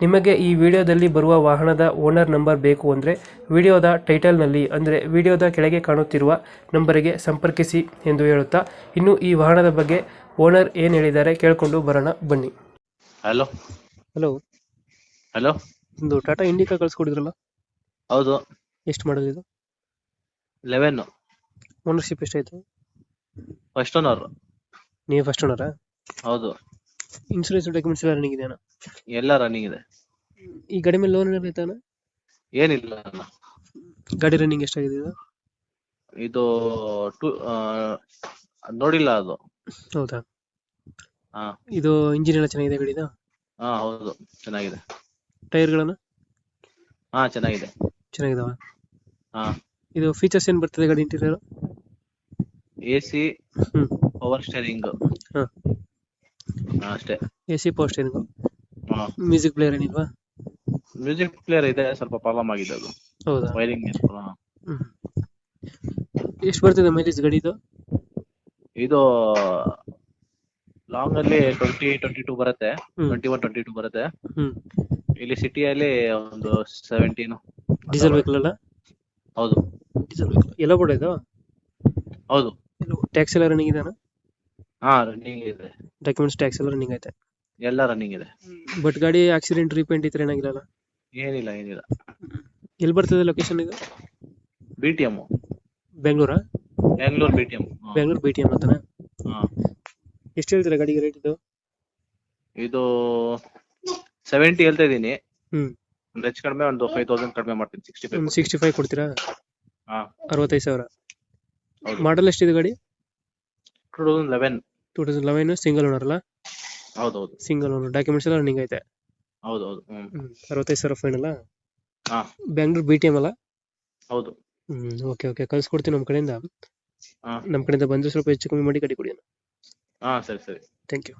ನಿಮಗೆ ಈ ವಿಡಿಯೋದಲ್ಲಿ ಬರುವ ವಾಹನದ ಓನರ್ ನಂಬರ್ ಬೇಕು ಅಂದರೆ ವಿಡಿಯೋದ ಟೈಟಲ್ನಲ್ಲಿ ಅಂದರೆ ವಿಡಿಯೋದ ಕೆಳಗೆ ಕಾಣುತ್ತಿರುವ ನಂಬರಿಗೆ ಸಂಪರ್ಕಿಸಿ ಎಂದು ಹೇಳುತ್ತಾ ಇನ್ನು ಈ ವಾಹನದ ಬಗ್ಗೆ ಓನರ್ ಏನು ಹೇಳಿದ್ದಾರೆ ಕೇಳಿಕೊಂಡು ಬರೋಣ ಬನ್ನಿ. ಹಲೋ. ಹಲೋ. ಹಲೋ. ಒಂದು ಟಾಟಾ ಇಂಡಿಕಾ ಕಳಿಸ್ಕೊಡಿದ್ರಲ್ಲ? ಹೌದು. ಎಷ್ಟು ಮಾಡೋದು ಇದು? ಲೆವೆನ್ ಓನರ್ಶಿಪ್ ಎಷ್ಟಾಯ್ತು? ಫಸ್ಟ್ ಓನರ್ ನೀವು ಫಸ್ಟ್ ಓನರಾ ಹೌದು. ಇನ್ಶೂರೆನ್ಸ್ ಡಾಕ್ಯುಮೆಂಟ್ಸ್ ಎಲ್ಲ ರನ್ನಿಂಗ್ ಇದೆಯಾ ಎಲ್ಲ ರನ್ನಿಂಗ್ ಇದೆ. ಈ ಗಾಡಿ ಮೇಲೆ ಲೋನ್ ಆಯ್ತಾನ ಏನಿಲ್ಲ ಅಣ್ಣ. ಗಾಡಿ ರನ್ನಿಂಗ್ ಎಷ್ಟಾಗಿದೆ ಇದು? ಇದು ಟು ನೋಡಿಲ್ಲ ಅದು. ಹೌದಾ? ಹಾ. ಇದು ಇಂಜಿನ್ ಎಲ್ಲ ಚೆನ್ನಾಗಿದೆ ಗಾಡಿದು? ಹಾ ಹೌದು. ಚೆನ್ನಾಗಿದೆ. ಟೈರ್ಗಳನ್ನು? ಹಾ ಚೆನ್ನಾಗಿದೆ. ಚೆನ್ನಾಗಿದಾವ? ಹಾ. ಇದು ಫೀಚರ್ಸ್ ಏನು ಬರ್ತದೆ ಗಾಡಿ ಇಂಟೀರಿಯರ್ ಎ ಸಿ ಹ್ಮ್. ಪವರ್ ಸ್ಟೇರಿಂಗ್ ಹಾ. ಅಷ್ಟೇ. ಎ ಸಿ ಪವರ್ ಸ್ಟೇರಿಂಗು ಹಾ. ಮ್ಯೂಸಿಕ್ ಪ್ಲೇಯರ್ ಏನಿಲ್ವಾ? ಮ್ಯೂಸಿಕ್ ಪ್ಲೇಯರ್ ಇದೆ ಸ್ವಲ್ಪ ಪ್ರಾಬ್ಲಮ್ ಆಗಿದೆ ಅದು. ಹೌದಾ? ವೈರಿಂಗ್ ಎಷ್ಟು ಬರ್ತಿದೆ ಮೈಲೇಜ್ ಗಾಡಿ ಇದು ಇದು ಲಾಂಗ್ ಅಲ್ಲಿ ಟ್ವೆಂಟಿ ಟ್ವೆಂಟಿ ಟೂ ಬರುತ್ತೆ. ಟ್ವೆಂಟಿ ಒನ್ ಟ್ವೆಂಟಿ ಟೂ ಬರುತ್ತೆ. ಹ್ಮ್. ಇಲ್ಲಿ ಸಿಟಿಯಲ್ಲಿ ಒಂದು ಸೆವೆಂಟೀನ್ ಡೀಸೆಲ್ ವೆಹಿಕಲ್ ಹೌದು. ಡೀಸೆಲ್ ವೆಹಿಕಲ್ ಎಲ್ಲ ಬಡ ಇದು? ಹೌದು. ಟ್ಯಾಕ್ಸ್ ಎಲ್ಲ ರನ್ನಿಂಗ್ ಇದೆನಾ? ಹಾ ರನ್ನಿಂಗ್ ಇದೆ. ಡಾಕ್ಯುಮೆಂಟ್ಸ್ ಟ್ಯಾಕ್ಸ್ ಎಲ್ಲ ರನ್ನಿಂಗ್ ಐತೆ. ಎಲ್ಲ ರನ್ನಿಂಗ್ ಇದೆ. ಬಟ್ ಗಾಡಿ ಆಕ್ಸಿಡೆಂಟ್ ರೀಪೇಂಟ್ ಇದ್ರೆ ಏನಾಗಿರಲ್ಲ? ಏನಿಲ್ಲ ಏನಿಲ್ಲ. ಎಲ್ಲಿ ಬರ್ತದೆ ಲೊಕೇಶನ್ ಇದು? B T M ಬೆಂಗಳೂರಾ? Bengaluru B T M Bengaluru B T M ಅಂತಾನೆ? ಎಷ್ಟು ಹೇಳ್ತೀರಾ ಗಾಡಿಗೆ ರೇಟ್ ಇದು? ಇದು ಸೆವೆಂಟಿ ಹೇಳ್ತಾ ಇದೀನಿ ಹ್ಮ್. ಹೆಚ್ಚು ಕಡಿಮೆ ಒಂದು ಫೈವ್ ತೌಸಂಡ್ ಕಡಿಮೆ ಮಾಡ್ತೀನಿ ಸಿಕ್ಸ್ಟಿ ಫೈವ್ ಒಂದು ಸಿಕ್ಸ್ಟಿ ಫೈವ್ ಕೊಡ್ತೀರಾ? ಹಾ. ಅರವತ್ತೈದು ಸಾವಿರ. ಹೌದು. ಮಾಡಲ್ ಎಷ್ಟಿದೆ ಗಾಡಿ? Two thousand eleven two thousand eleven single owner ಅಲ್ಲ? ಹೌದು ಹೌದು ಸಿಂಗಲ್ ಓನರ್ ಡಾಕ್ಯುಮೆಂಟ್ಸ್ ಎಲ್ಲ ರನ್ನಿಂಗ್ ಐತೆ. ಹೌದು ಅರವತ್ತೈದು ಸಾವಿರ ಫೈನ್ ಅಲ್ಲ ಹಾ. ಬೆಂಗಳೂರು ಬಿ ಟಿ ಎಂ ಅಲ್ಲ? ಹೌದು. ಹ್ಮ್ ಓಕೆ ಓಕೆ ಕಳ್ಸ್ಕೊಡ್ತೀನಿ ನಮ್ಮ ಕಡೆಯಿಂದ. ಹಾ. ನಮ್ಮ ಕಡೆಯಿಂದ ಬಂದ್ರೆ ಸ್ವಲ್ಪ ಹೆಚ್ಚು ಕಮ್ಮಿ ಮಾಡಿ ಕಡಿ ಕೊಡಿ ಹಾಂ ಸರಿ ಸರಿ. Thank you